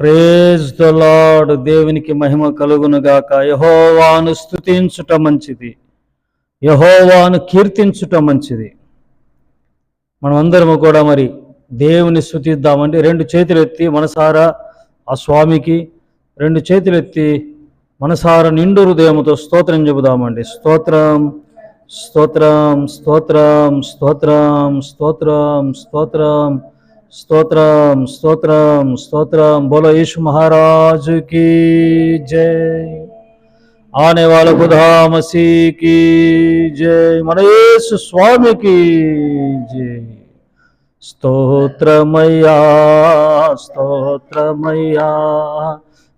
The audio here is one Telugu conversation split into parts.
ప్రేజ్ ద దేవునికి మహిమ కలుగునుగాక. యహోవాను స్థుతించుట మంచిది. యహోవాను కీర్తించుట మంచిది. మనం అందరము కూడా మరి దేవుని స్థుతిద్దామండి రెండు చేతులు ఎత్తి మనసారా ఆ స్వామికి రెండు చేతులు ఎత్తి మనసారా నిండు హృదయముతో స్తోత్రం చెబుదామండి. స్తోత్రం స్తోత్రం స్తోత్రం స్తోత్రం స్తోత్రం స్తోత్రం స్తోత్రం स्तोत्रम स्तोत्रम स्तोत्रम बोलो, यीशु महाराज की जय। आने वाले बुधा मसीह की जय। मनेश स्वामी की जय। स्तोत्र मैया स्तोत्र मैया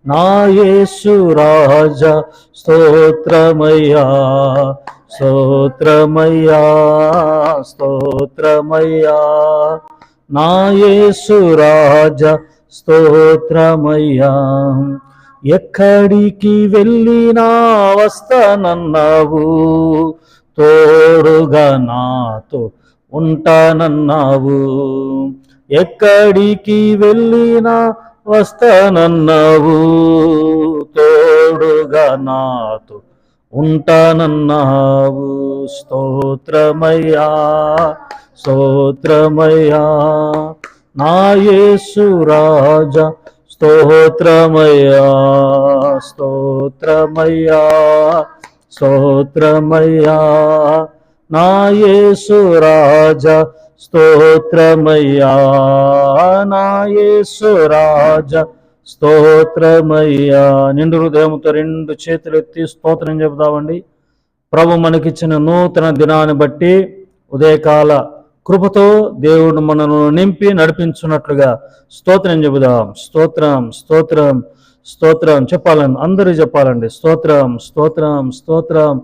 ना येसु राजा। स्तोत्र मैया स्तोत्र मैया स्तोत्र मैया యేసు రాజా స్తోత్రమయ్యా. ఎక్కడికి వెళ్ళినా వస్తానన్నావు. తోడుగా నాతో ఉంటానన్నావు. ఎక్కడికి వెళ్ళినా వస్తానన్నావు. తోడుగా నాతో ఉంటానన్నావు. స్తోత్రమయ్యా. స్తోత్రమయ్యా. నా యేసు రాజా స్తోత్రమయ్యా స్తోత్రమయ్యా స్తోత్రమయ్యా. నా యేసు రాజా స్తోత్రమయ్యా. నా యేసు రాజా స్తోత్రమయ్యా. నిండు హృదయంతో రెండు చేతులు ఎత్తి స్తోత్రం చెబుతామండి ప్రభు మనకిచ్చిన నూతన దినాన్ని బట్టి ఉదయకాల కృపతో దేవుడు మనను నింపి నడిపించున్నట్లుగా స్తోత్రం చెబుదాం. స్తోత్రం స్తోత్రం స్తోత్రం. చెప్పాలని అందరూ చెప్పాలండి. స్తోత్రం స్తోత్రం స్తోత్రం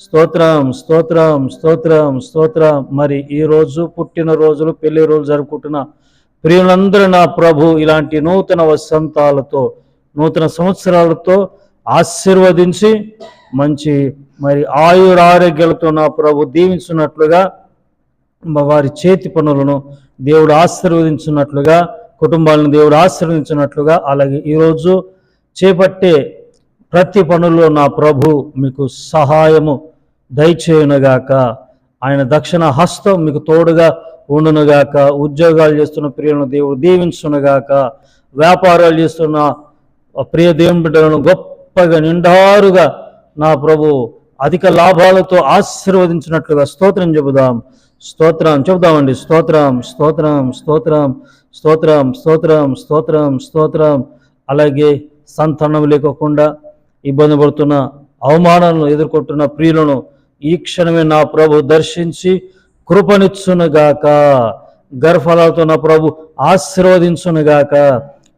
స్తోత్రం స్తోత్రం స్తోత్రం స్తోత్రం. మరి ఈ రోజు పుట్టిన రోజులు పెళ్ళి రోజు జరుపుకుంటున్న ప్రియులందరూ నా ప్రభు ఇలాంటి నూతన వసంతాలతో నూతన సంవత్సరాలతో ఆశీర్వదించి మంచి మరి ఆయుర ఆరోగ్యాలతో నా ప్రభు దీవించున్నట్లుగా వారి చేతి పనులను దేవుడు ఆశీర్వదించినట్లుగా కుటుంబాలను దేవుడు ఆశీర్వదించినట్లుగా అలాగే ఈరోజు చేపట్టే ప్రతి పనుల్లో నా ప్రభు మీకు సహాయము దయచేయునుగాక. ఆయన దక్షిణ హస్తం మీకు తోడుగా ఉండునుగాక. ఉద్యోగాలు చేస్తున్న ప్రియులను దేవుడు దీవించునుగాక. వ్యాపారాలు చేస్తున్న ప్రియ దేవుని బిడ్డలను గొప్పగా నిండారుగా నా ప్రభు అధిక లాభాలతో ఆశీర్వదించినట్లుగా స్తోత్రం చెబుదాం. స్తోత్రం చెబుదామండి. స్తోత్రం స్తోత్రం స్తోత్రం స్తోత్రం స్తోత్రం స్తోత్రం స్తోత్రం. అలాగే సంతానం లేకోకుండా ఇబ్బంది పడుతున్న అవమానాలను ఎదుర్కొంటున్న ప్రియులను ఈ క్షణమే నా ప్రభు దర్శించి కృపనిచ్చునుగాక. గర్భఫలాలతో నా ప్రభు ఆశీర్వదించునుగాక.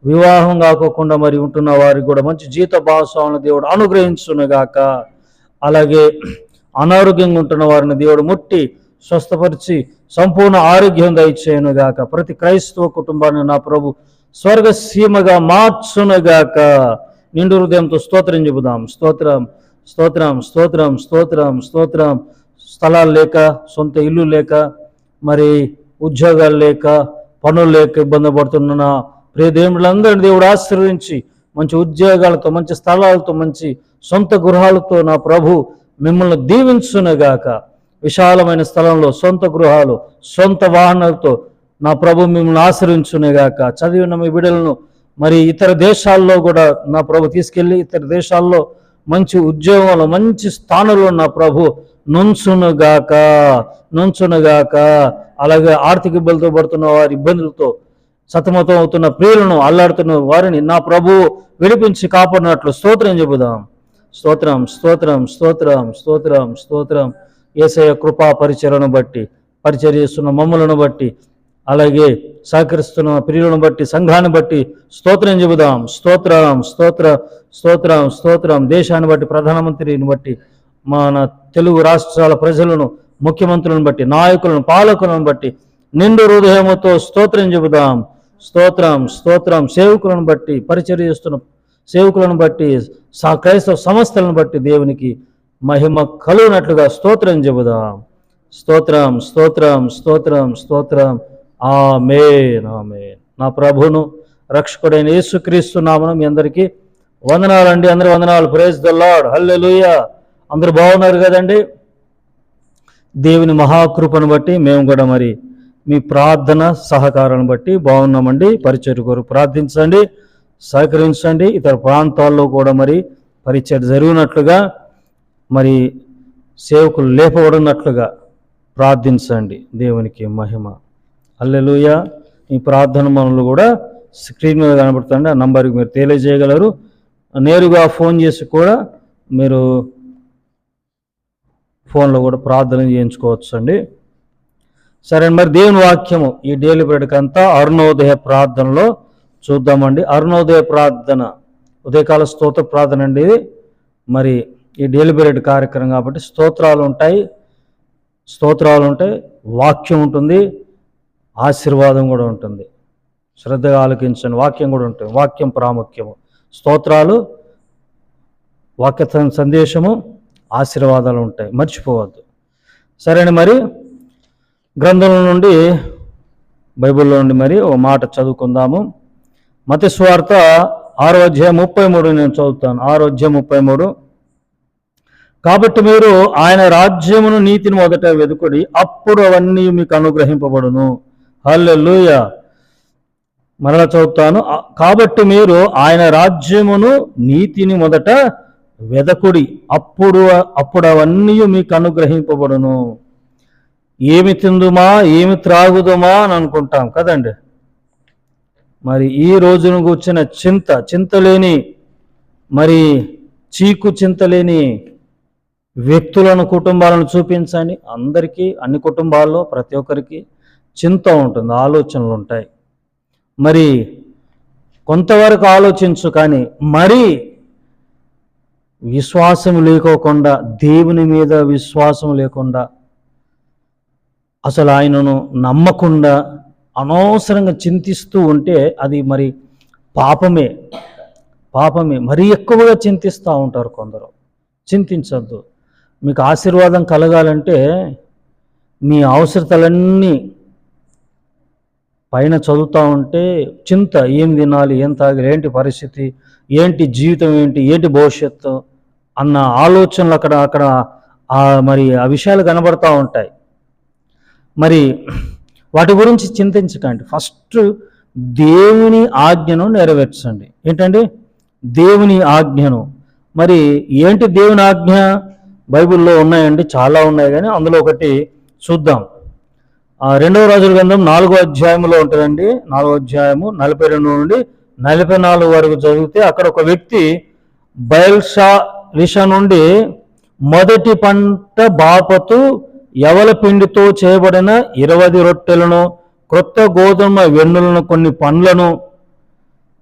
వివాహం కాకోకుండా మరి ఉంటున్న వారికి కూడా మంచి జీత భాగస్వాములను దేవుడు అనుగ్రహించునుగాక. అలాగే అనారోగ్యంగా ఉంటున్న వారిని దేవుడు ముట్టి స్వస్థపరిచి సంపూర్ణ ఆరోగ్యం దయచేయనుగాక ప్రతి క్రైస్తవ కుటుంబాన్ని నా ప్రభు స్వర్గ సీమగా మార్చునుగాక. నిండు హృదయంతో స్తోత్రం చెబుదాం. స్తోత్రం స్తోత్రం స్తోత్రం స్తోత్రం స్తోత్రం. స్థలాలు లేక సొంత ఇల్లు లేక మరి ఉద్యోగాలు లేక పనులు లేక ఇబ్బంది పడుతున్న నా ప్రియ దేవుళ్ళందరినీ దేవుడు ఆశీర్వదించి మంచి ఉద్యోగాలతో మంచి స్థలాలతో మంచి సొంత గృహాలతో నా ప్రభు మిమ్మల్ని దీవించునుగాక. విశాలమైన స్థలంలో సొంత గృహాలు సొంత వాహనాలతో నా ప్రభు మిమ్మల్ని ఆశ్రయించునేగాక. చదివిన మీ బిడ్డలను మరి ఇతర దేశాల్లో కూడా నా ప్రభు తీసుకెళ్ళి ఇతర దేశాల్లో మంచి ఉద్యోగంలో మంచి స్థానంలో నా ప్రభు నుంచునుగాక నుంచునుగాక. అలాగే ఆర్థిక ఇబ్బందులతో పడుతున్న వారి ఇబ్బందులతో సతమతం అవుతున్న ప్రియులను అల్లాడుతున్న వారిని నా ప్రభు విడిపించి కాపాడినట్లు స్తోత్రం చెబుదాం. స్తోత్రం స్తోత్రం స్తోత్రం స్తోత్రం స్తోత్రం. ఏసయ కృపా పరిచయను బట్టి పరిచర్య చేస్తున్న మమ్మలను బట్టి అలాగే సహకరిస్తున్న ప్రియులను బట్టి సంఘాన్ని బట్టి స్తోత్రం చెబుదాం. స్తోత్రం స్తోత్ర స్తోత్రం స్తోత్రం. దేశాన్ని బట్టి ప్రధానమంత్రిని బట్టి మన తెలుగు రాష్ట్రాల ప్రజలను ముఖ్యమంత్రులను బట్టి నాయకులను పాలకులను బట్టి నిండు హృదయముతో స్తోత్రం చెబుదాం. స్తోత్రం స్తోత్రం. సేవకులను బట్టి పరిచర్య చేస్తున్న సేవకులను బట్టి క్రైస్తవ సంస్థలను బట్టి దేవునికి మహిమ కలుగునట్లుగా స్తోత్రం చెబుదాం. స్తోత్రం స్తోత్రం స్తోత్రం స్తోత్రం. ఆమే ఆమేన్. నా ప్రభును రక్షకుడైన యేసుక్రీస్తు నామనం మీ అందరికీ వందనాలండి. అందరి వందనాలు. ప్రేజ్ ద లాడ్ హల్లెలూయా అందరూ బాగున్నారు కదండి? దేవుని మహాకృపను బట్టి మేము కూడా మరి మీ ప్రార్థన సహకారాన్ని బట్టి బాగున్నామండి. పరిచయ కొరకు ప్రార్థించండి. సహకరించండి. ఇతర ప్రాంతాల్లో కూడా మరి పరిచయం జరిగినట్లుగా మరి సేవకులు లేపబడినట్లుగా ప్రార్థించండి. దేవునికి మహిమ. అల్లెలుయ ఈ ప్రార్థన మనలు కూడా స్క్రీన్ మీద కనబడుతుంది ఆ నంబర్కి మీరు తెలియజేయగలరు. నేరుగా ఫోన్ చేసి కూడా మీరు ఫోన్లో కూడా ప్రార్థన చేయించుకోవచ్చు అండి సరే మరి దేవుని వాక్యము ఈ డైలీ బ్రెడ్కి అంతా అరుణోదయ ప్రార్థనలో చూద్దామండి. అరుణోదయ ప్రార్థన ఉదయకాల స్తోత్ర ప్రార్థన అండి మరి ఈ డెలిబరేట్ కార్యక్రమం కాబట్టి స్తోత్రాలు ఉంటాయి. స్తోత్రాలు ఉంటాయి వాక్యం ఉంటుంది. ఆశీర్వాదం కూడా ఉంటుంది. శ్రద్ధగా ఆలకించండి వాక్యం కూడా ఉంటుంది. వాక్యం ప్రాముఖ్యము. స్తోత్రాలు వాక్య సందేశము ఆశీర్వాదాలు ఉంటాయి. మర్చిపోవద్దు. సరేనా మరి? గ్రంథం నుండి బైబిల్లో నుండి మరి ఒక మాట చదువుకుందాము. మతస్వార్త ఆరో అధ్యాయం ముప్పై మూడు నేను చదువుతాను. ఆరో అధ్యాయం ముప్పై మూడు. కాబట్టి మీరు ఆయన రాజ్యమును నీతిని మొదట వెతుకుడి అప్పుడు అవన్నీ మీకు అనుగ్రహింపబడును. హల్లెలూయ. మరలా చదువుతాను. కాబట్టి మీరు ఆయన రాజ్యమును నీతిని మొదట వెదకుడి అప్పుడు అప్పుడు అవన్నీ మీకు అనుగ్రహింపబడును. ఏమి తిందుమా ఏమి త్రాగుదుమా అని అనుకుంటాం కదండి. మరి ఈ రోజును కూర్చిన చింత చింతలేని మరి చీకు చింతలేని వ్యక్తులను కుటుంబాలను చూపించండి. అందరికీ అన్ని కుటుంబాల్లో ప్రతి ఒక్కరికి చింత ఉంటుంది ఆలోచనలు ఉంటాయి. మరి కొంతవరకు ఆలోచించు కానీ మరి విశ్వాసం లేకోకుండా దేవుని మీద విశ్వాసం లేకుండా అసలు ఆయనను నమ్మకుండా అనవసరంగా చింతిస్తూ ఉంటే అది మరి పాపమే. పాపమే. మరీ ఎక్కువగా చింతిస్తూ ఉంటారు కొందరు. చింతించద్దు. మీకు ఆశీర్వాదం కలగాలంటే మీ అవసరతలన్నీ పైన చదువుతూ ఉంటే చింత ఏం తినాలి ఏం తాగాలి ఏంటి పరిస్థితి ఏంటి జీవితం ఏంటి ఏంటి భవిష్యత్తు అన్న ఆలోచనలు అక్కడ అక్కడ మరి ఆ విషయాలు కనబడుతూ ఉంటాయి. మరి వాటి గురించి చింతించకండి. ఫస్ట్ దేవుని ఆజ్ఞను నెరవేర్చండి. ఏంటండి? దేవుని ఆజ్ఞను. మరి ఏంటి దేవుని ఆజ్ఞ? బైబిల్లో ఉన్నాయండి చాలా ఉన్నాయి కానీ అందులో ఒకటి చూద్దాం. ఆ రెండవ రాజుల గ్రంథం నాలుగో అధ్యాయంలో ఉంటుందండి. నాలుగో అధ్యాయము నలభై రెండు నుండి నలభై నాలుగు వరకు చదివితే అక్కడ ఒక వ్యక్తి బయల్షా రిష నుండి మొదటి పంట బాపతు ఎవల పిండితో చేయబడిన ఇరవై రొట్టెలను క్రొత్త గోధుమ వెన్నులను కొన్ని పండ్లను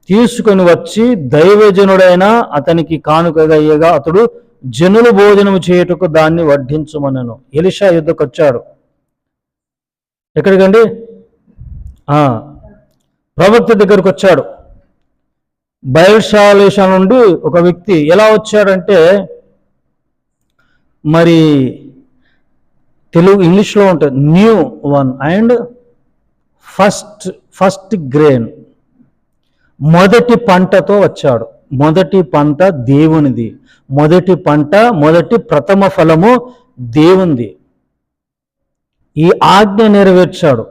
తీసుకొని వచ్చి దైవజనుడైన అతనికి కానుకగా ఇయ్యగా అతడు జనులు భోజనము చేయుటకు దాన్ని వడ్డించమనను. ఎలిషా యుద్ధకు వచ్చాడు ఎక్కడికండి ప్రవక్త దగ్గరకు వచ్చాడు బయల్షాలేష నుండి ఒక వ్యక్తి ఎలా వచ్చాడంటే మరి తెలుగు ఇంగ్లీష్లో ఉంటుంది new one and first first grain మొదటి పంటతో వచ్చాడు. మొదటి పంట దేవునిది. మొదటి పంట మొదటి ప్రథమ ఫలము దేవునిది. ఈ ఆజ్ఞ నెరవేర్చాడు.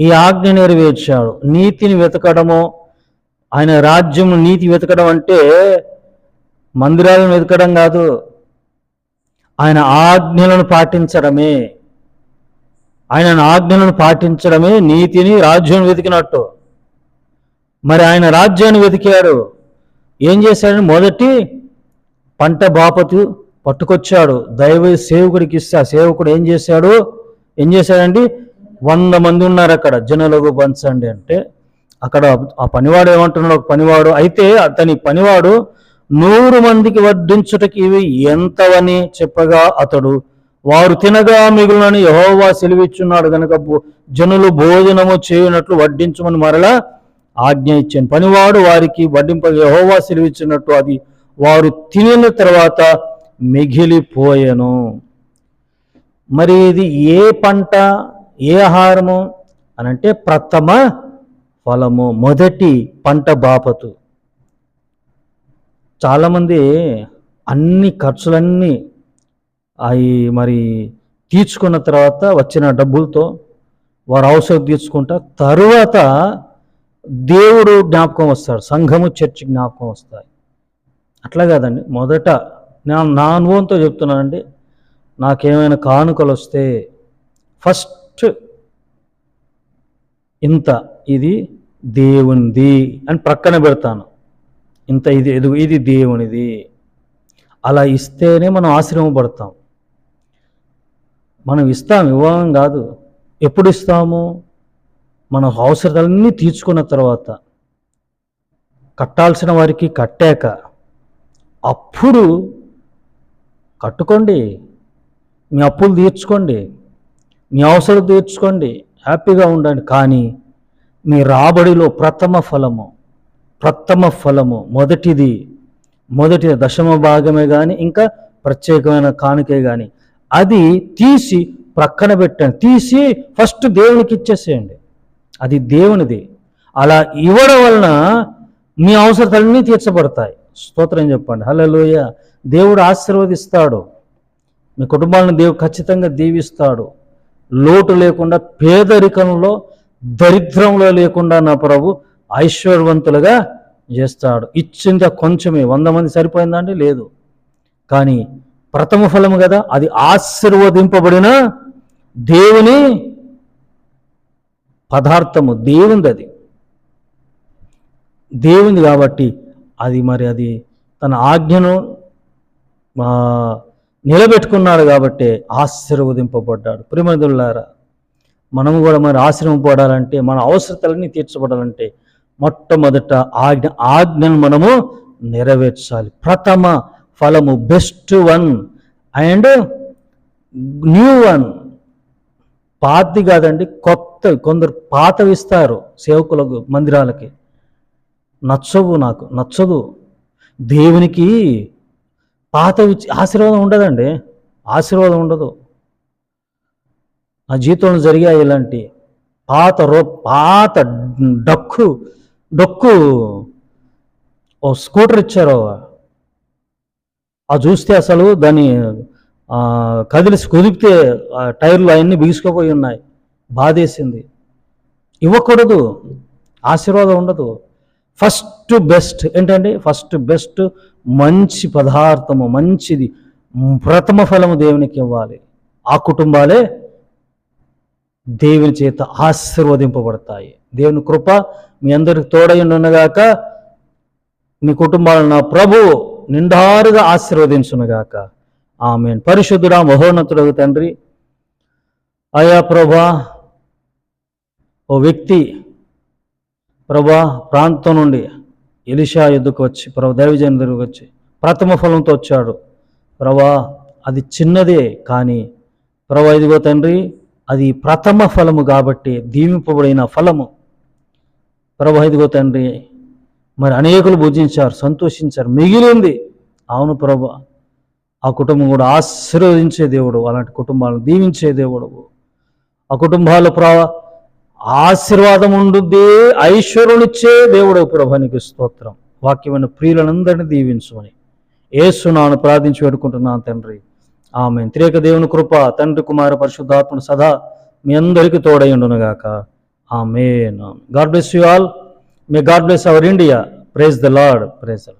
ఈ ఆజ్ఞ నెరవేర్చాడు. నీతిని వెతకడము ఆయన రాజ్యం నీతి వెతకడం అంటే మందిరాలను వెతకడం కాదు ఆయన ఆజ్ఞలను పాటించడమే. ఆయన ఆజ్ఞలను పాటించడమే నీతిని రాజ్యం వెతికినట్టు. మరి ఆయన రాజ్యాన్ని వెతికాడు ఏం చేశాడని మొదటి పంట బాపతు పట్టుకొచ్చాడు. దైవ సేవకుడికి ఇస్తే ఆ సేవకుడు ఏం చేశాడు? ఏం చేశాడండి? వంద మంది ఉన్నారు అక్కడ. జనులకు పంచండి అంటే అక్కడ ఆ పనివాడు ఏమంటున్నాడు? ఒక పనివాడు. అయితే అతని పనివాడు నూరు మందికి వడ్డించుటకి ఇవి ఎంతవని చెప్పగా అతడు వారు తినగా మిగులునని యహోవా సెలివిచ్చున్నాడు కనుక జనులు భోజనము చేయునట్లు వడ్డించమని మరలా ఆజ్ఞ ఇచ్చాను. పనివాడు వారికి వడ్డింప యహోవా సెలవిచ్చినట్టు అది వారు తినిన తర్వాత మిగిలిపోయెను. మరి ఇది ఏ పంట ఏ ఆహారము అని అంటే ప్రథమ ఫలము మొదటి పంట బాపతు. చాలామంది అన్ని ఖర్చులన్నీ అవి మరి తీర్చుకున్న తర్వాత వచ్చిన డబ్బులతో వారు అవసరం తీర్చుకుంటా తరువాత దేవుడు జ్ఞాపకం వస్తాడు సంఘము చర్చి జ్ఞాపకం వస్తాయి. అట్లా కాదండి. మొదట నా నా అనుభవంతో చెప్తున్నానండి నాకేమైనా కానుకలు వస్తే ఫస్ట్ ఇంత ఇది దేవునిది అని ప్రక్కన పెడతాను. ఇంత ఇది ఎదుగు ఇది దేవునిది. అలా ఇస్తేనే మనం ఆశ్రమపడతాం. మనం ఇస్తాం ఇవ్వం కాదు. ఎప్పుడు ఇస్తాము? మన అవసరాలన్నీ తీర్చుకున్న తర్వాత కట్టాల్సిన వారికి కట్టాక అప్పుడు కట్టుకోండి. మీ అప్పులు తీర్చుకోండి. మీ అవసరం తీర్చుకోండి. హ్యాపీగా ఉండండి. కానీ మీ రాబడిలో ప్రథమ ఫలము ప్రథమ ఫలము మొదటిది మొదటి దశమ భాగమే కానీ ఇంకా ప్రత్యేకమైన కానుకే కానీ అది తీసి ప్రక్కన పెట్టండి. తీసి ఫస్ట్ దేవునికి ఇచ్చేసేయండి. అది దేవునిది. అలా ఇవ్వడం వలన మీ అవసరాలన్నీ తీర్చబడతాయి. స్తోత్రం చెప్పండి. హలోయ దేవుడు ఆశీర్వదిస్తాడు. మీ కుటుంబాలను దేవుడు ఖచ్చితంగా దీవిస్తాడు. లోటు లేకుండా పేదరికంలో దరిద్రంలో లేకుండా నా ప్రభు ఐశ్వర్యవంతులుగా చేస్తాడు. ఇచ్చింది కొంచెమే. వంద మంది సరిపోయిందండి లేదు. కానీ ప్రథమ ఫలము కదా. అది ఆశీర్వదింపబడిన దేవుని పదార్థము దేవుంది అది దేవుంది కాబట్టి అది మరి అది తన ఆజ్ఞను నిలబెట్టుకున్నాడు కాబట్టి ఆశీర్వదింపబడ్డాడు. ప్రిమదులారా మనము కూడా మరి ఆశ్రమపడాలంటే మన అవసరతలన్నీ తీర్చబడాలంటే మొట్టమొదట ఆజ్ఞ ఆజ్ఞను మనము నెరవేర్చాలి. ప్రథమ ఫలము best one and new one. పాతది కాదండి కొత్త కొందరు పాతవి ఇస్తారు సేవకులకు మందిరాలకి. నచ్చవు నాకు నచ్చదు. దేవునికి పాత ఆశీర్వాదం ఉండదండి ఆశీర్వాదం ఉండదు. నా జీవితంలో జరిగాయి ఇలాంటి పాత రో పాత డక్కు డొక్కు ఓ స్కూటర్ ఇచ్చారు. ఆ చూస్తే అసలు దాని కదిలిసి కుదిపితే ఆ టైర్లు అవన్నీ బిగుసుకుపోయి ఉన్నాయి. బాధేసింది. ఇవ్వకూడదు. ఆశీర్వాదం ఉండదు. ఫస్ట్ బెస్ట్ ఏంటండి ఫస్ట్ బెస్ట్ మంచి పదార్థము మంచిది ప్రథమ ఫలము దేవునికి ఇవ్వాలి. ఆ కుటుంబాలే దేవుని చేత ఆశీర్వదింపబడతాయి. దేవుని కృప మీ అందరికి తోడైండునగాక మీ కుటుంబాలను నా ప్రభు నిండారుగా ఆశీర్వదించునుగాక. ఆమె పరిశుద్ధుడా మహోన్నతుడు తండ్రి అయా ప్రభా ఓ వ్యక్తి ప్రభా ప్రాంతం నుండి ఎలిషా ఎద్దుకు వచ్చి ప్రభా దైవజన దగ్గరకు వచ్చి ప్రథమ ఫలంతో వచ్చాడు. ప్రభా అది చిన్నదే కానీ ప్రభా ఇదిగో తండ్రి అది ప్రథమ ఫలము కాబట్టి దీవింపబడిన ఫలము. ప్రభా ఇదిగో తండ్రి మరి అనేకులు భుజించారు సంతోషించారు మిగిలింది. అవును ప్రభా ఆ కుటుంబం కూడా ఆశీర్వదించే దేవుడు అలాంటి కుటుంబాలను దీవించే దేవుడు. ఆ కుటుంబాలు ప్ర ఆశీర్వాదం ఉండుద్ది ఐశ్వర్యునిచ్చే దేవుడు ప్రభానికి స్తోత్రం. వాక్యమైన ప్రియులందరినీ దీవించమని ఏసునాను ప్రార్థించి పెట్టుకుంటున్నాను తండ్రి. ఆమె త్రేక దేవుని కృప తండ్రి కుమార పరిశుద్ధాత్ముడు సదా మీ అందరికీ తోడైండునుగాక ఆమె God bless you all. May God bless our India. Praise the Lord. Praise the